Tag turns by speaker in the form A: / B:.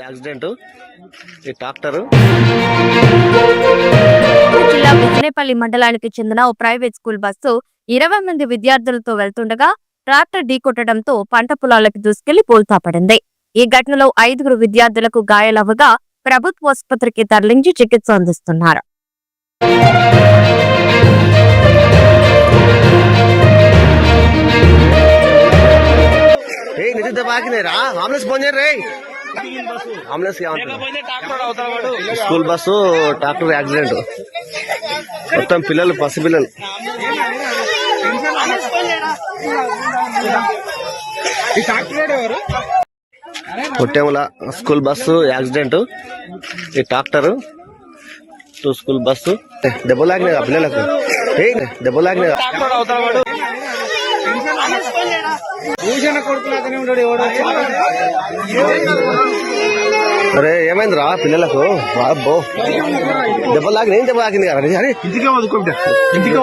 A: Accident. ఈ tractor
B: జిల్లా బుజ్జినేపల్లి మండలానికి చెందిన ఓ ప్రైవేట్ స్కూల్ బస్సు ఇరవై మంది విద్యార్థులతో వెళ్తుండగా ట్రాక్టర్ ఢీకొట్టడంతో పంట పొలాలకు దూసుకెళ్ళి పోల్తా పడింది ఈ ఘటనలో ఐదుగురు విద్యార్థులకు గాయాలవ్వగా ప్రభుత్వ ఆసుపత్రికి తరలించి చికిత్స అందిస్తున్నారు.
A: నిధి ఫోన్ చేయరు రే ambulance school bus tractor accident. మొత్తం పిల్లలు పసి పిల్లలు. Kottemula school bus accident. ఈ ట్రాక్టర్ టూ స్కూల్ బస్సు. దెబ్బలాగినాయి పిల్లలకు? దెబ్బలాగినాయి
C: భూషణ కొడుకులాగానే ఉన్నాడు ఎవడో
A: అరే ఏమైందిరా పిల్లలకు? అబ్బో. దెబ్బలాగినాయి ఏం దెబ్బలాగింది కదా? అరే
C: ఇంటికే వదుకుంటా ఇంటికే